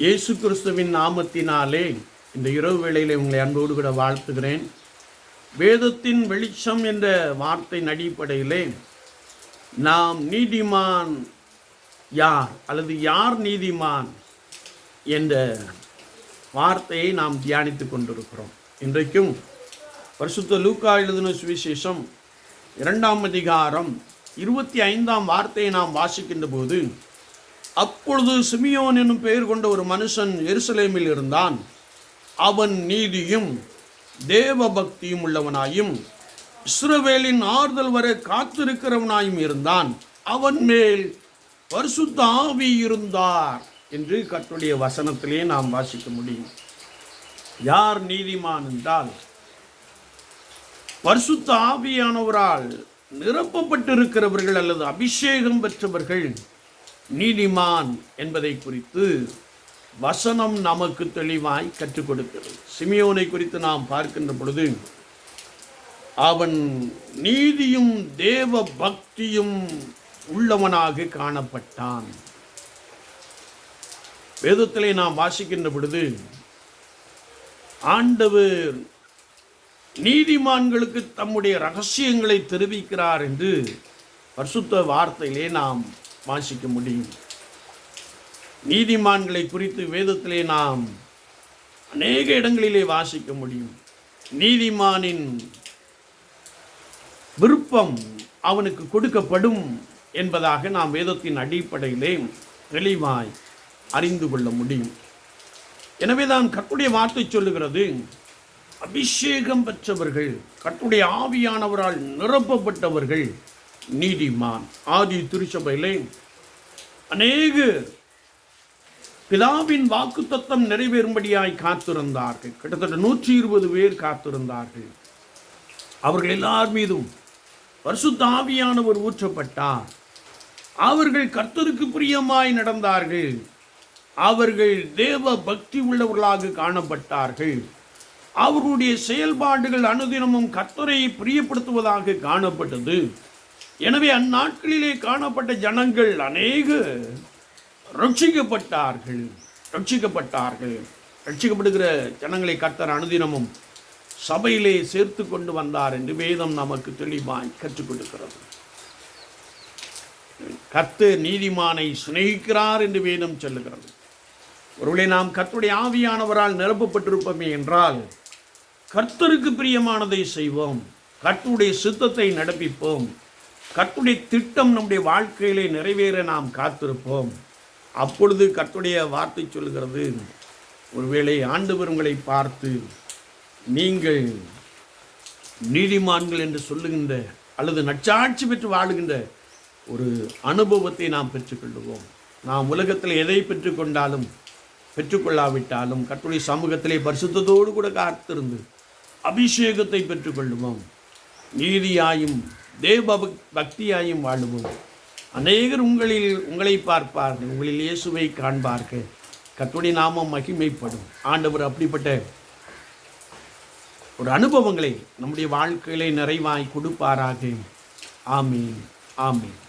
இயேசு கிறிஸ்துவின் நாமத்தினாலே இந்த இரவு வேளையில் உங்களை அன்போடு கூட வாழ்த்துகிறேன். வேதத்தின் வெளிச்சம் என்ற வார்த்தையின் அடிப்படையிலே நாம் நீதிமான் யார் அல்லது யார் நீதிமான் என்ற வார்த்தையை நாம் தியானித்துக் கொண்டிருக்கிறோம். இன்றைக்கும் பரிசுத்த லூக்கா எழுதின சுவிசேஷம் இரண்டாம் அதிகாரம் இருபத்தி ஐந்தாம் வார்த்தையை நாம் வாசிக்கின்ற போது அப்பொழுது சிமியோன் என்னும் பெயர் கொண்ட ஒரு மனுஷன் எருசலேமில் இருந்தான். அவன் நீதியும் தேவ பக்தியும் உள்ளவனாயும் இஸ்ரவேலின் ஆறுதல் வரை காத்திருக்கிறவனாயும் இருந்தான். அவன் மேல் பரிசுத்த ஆவி இருந்தார் என்று கட்டுடைய வசனத்திலே நாம் வாசிக்க முடியும். யார் நீதிமான் என்றால் பரிசுத்த ஆவியானவரால் நிரப்பப்பட்டிருக்கிறவர்கள் அல்லது அபிஷேகம் பெற்றவர்கள் நீதிமான் என்பதை குறித்து வசனம் நமக்கு தெளிவாய் கற்றுக் கொடுக்கிறது சிமியோனை குறித்து நாம் பார்க்கின்ற பொழுது அவன் நீதியும் தேவ பக்தியும் உள்ளவனாக காணப்பட்டான். வேதத்திலே நாம் வாசிக்கின்ற பொழுது ஆண்டவர் நீதிமான்களுக்கு தம்முடைய ரகசியங்களை தெரிவிக்கிறார் என்று பரிசுத்த வார்த்தையிலே நாம் வாசிக்க முடியும். நீதிமான்களை குறித்து வேதத்திலே நாம் அநேக இடங்களிலே வாசிக்க முடியும். நீதிமானின் விருப்பம் அவனுக்கு கொடுக்கப்படும் என்பதாக நாம் வேதத்தின் அடிப்படையிலே தெளிவாய் அறிந்து கொள்ள முடியும். எனவே தான் கட்டுடைய வார்த்தை சொல்லுகிறது அபிஷேகம் பெற்றவர்கள் கட்டுடைய ஆவியானவரால் நிரப்பப்பட்டவர்கள் நீதிமான் ஆதி திருச்சபையிலே அநேக பிதாவின் வாக்கு தத்தம் நிறைவேறும்படியாய் காத்திருந்தார்கள். கிட்டத்தட்ட நூற்றி இருபது பேர் காத்திருந்தார்கள். அவர்கள் எல்லார் மீதும் பரிசுத்த ஊற்றப்பட்டார். அவர்கள் கர்த்தருக்கு பிரியமாய் நடந்தார்கள். அவர்கள் தேவ பக்தி உள்ளவர்களாக காணப்பட்டார்கள். அவர்களுடைய செயல்பாடுகள் அனுதினமும் கர்த்தரை பிரியப்படுத்துவதாக காணப்பட்டது. எனவே அந்நாட்களிலே காணப்பட்ட ஜனங்கள் அநேக ரட்சிக்கப்பட்டார்கள். ரட்சிக்கப்பட்டார்கள். ரட்சிக்கப்படுகிற ஜனங்களை கர்த்தர் அனுதினமும் சபையிலே சேர்த்து கொண்டு வந்தார் என்று வேதம் நமக்கு தெளிவாய் கற்றுக் கொடுக்கிறது. கர்த்தர் நீதிமானை சிநேகிக்கிறார் என்று வேதம் சொல்லுகிறது. ஒருவேளை நாம் கர்த்தருடைய ஆவியானவரால் நிரப்பப்பட்டிருப்போமே என்றால் கர்த்தருக்கு பிரியமானதை செய்வோம். கர்த்தருடைய சித்தத்தை நடப்பிப்போம். கர்த்துடைய திட்டம் நம்முடைய வாழ்க்கையிலே நிறைவேற நாம் காத்திருப்போம். அப்பொழுது கர்த்துடைய வார்த்தை சொல்கிறது ஒருவேளை ஆண்டவர் உங்களை பார்த்து நீங்கள் நீதிமான்கள் என்று சொல்லுகின்ற அல்லது நச்சாட்சி பெற்று வாழுகின்ற ஒரு அனுபவத்தை நாம் பெற்றுக்கொள்வோம் நாம் உலகத்தில் எதை பெற்றுக்கொண்டாலும் பெற்றுக்கொள்ளாவிட்டாலும் கட்டுரை சமூகத்திலே பரிசுத்தத்தோடு கூட காத்திருந்து அபிஷேகத்தை பெற்றுக்கொள்வோம் நீதியாயும் தேவ பக்தியாயும் வாழுவோம். அநேகர் உங்களில் உங்களை பார்ப்பார்கள். உங்களில் இயேசுவை காண்பார்கள். கத்துடைய நாமம் மகிமைப்படும். ஆண்டவர் அப்படிப்பட்ட ஒரு அனுபவங்களை நம்முடைய வாழ்க்கையிலே நிறைவாய் கொடுப்பாராக. ஆமீன். ஆமீன்.